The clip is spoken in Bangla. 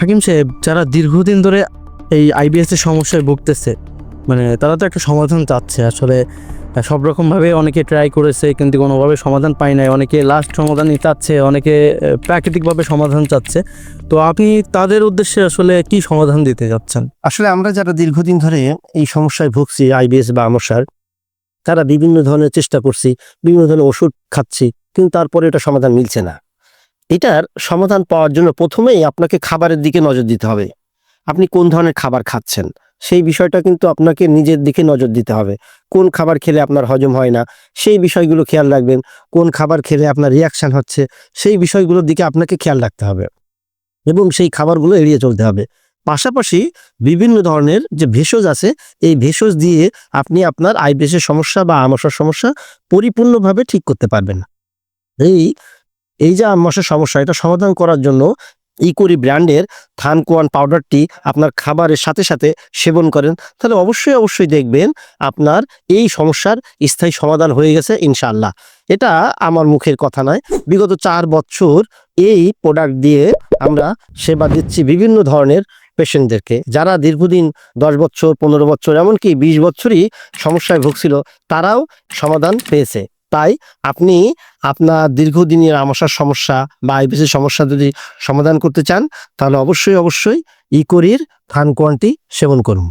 হাকিম সাহেব, যারা দীর্ঘদিন ধরে এই আইবিএস এর সমস্যায় ভুগতেছে মানে তারা তো একটা সমাধান চাচ্ছে। আসলে সব রকমভাবে অনেকে ট্রাই করেছে, কিন্তু কোনোভাবে সমাধান পায় নাই। অনেকে লাস্ট সমাধানই চাচ্ছে, অনেকে প্রাকৃতিকভাবে সমাধান চাচ্ছে। তো আপনি তাদের উদ্দেশ্যে আসলে কি সমাধান দিতে যাচ্ছেন আসলে আমরা যারা দীর্ঘদিন ধরে এই সমস্যায় ভুগছি আইবিএস বা আমসার তারা বিভিন্ন ধরনের চেষ্টা করছি, বিভিন্ন ধরনের ওষুধ খাচ্ছি, কিন্তু তারপরে এটা সমাধান মিলছে না। এটার সমাধান পাওয়ার জন্য প্রথমেই আপনাকে খাবারের দিকে নজর দিতে হবে। আপনি কোন ধরনের খাবার খাচ্ছেন, সেই বিষয়টা কিন্তু আপনাকে নিজের দিকে নজর দিতে হবে। কোন খাবার খেলে আপনার হজম হয় না, সেই বিষয়গুলো খেয়াল রাখবেন। কোন খাবার খেলে আপনার রিয়াকশান হচ্ছে, সেই বিষয়গুলোর দিকে আপনাকে খেয়াল রাখতে হবে এবং সেই খাবারগুলো এড়িয়ে চলতে হবে। পাশাপাশি বিভিন্ন ধরনের যে ভেষজ আছে, এই ভেষজ দিয়ে আপনি আপনার আইবিএসের সমস্যা বা আমসার সমস্যা পরিপূর্ণভাবে ঠিক করতে পারবেন। এই এই যে আমসার সমস্যা, এটা সমাধান করার জন্য ইকোরি ব্র্যান্ডের থানকোয়ান পাউডারটি আপনার খাবারের সাথে সাথে সেবন করেন। তাহলে অবশ্যই অবশ্যই দেখবেন আপনার এই সমস্যার স্থায়ী সমাধান হয়ে গেছে ইনশাল্লাহ এটা আমার মুখের কথা নয়। বিগত চার বছর এই প্রোডাক্ট দিয়ে আমরা সেবা দিচ্ছি বিভিন্ন ধরনের পেশেন্টদেরকে যারা দীর্ঘদিন দশ বছর, পনেরো বছর, এমনকি বিশ বছরই সমস্যায় ভুগছিল, তারাও সমাধান পেয়েছে। তাই আপনি আপনার দীর্ঘদিনের আমসার সমস্যা বা আইবিসির সমস্যা যদি সমাধান করতে চান, তাহলে অবশ্যই অবশ্যই ইকোরির থান কোয়ান্টি সেবন করুন।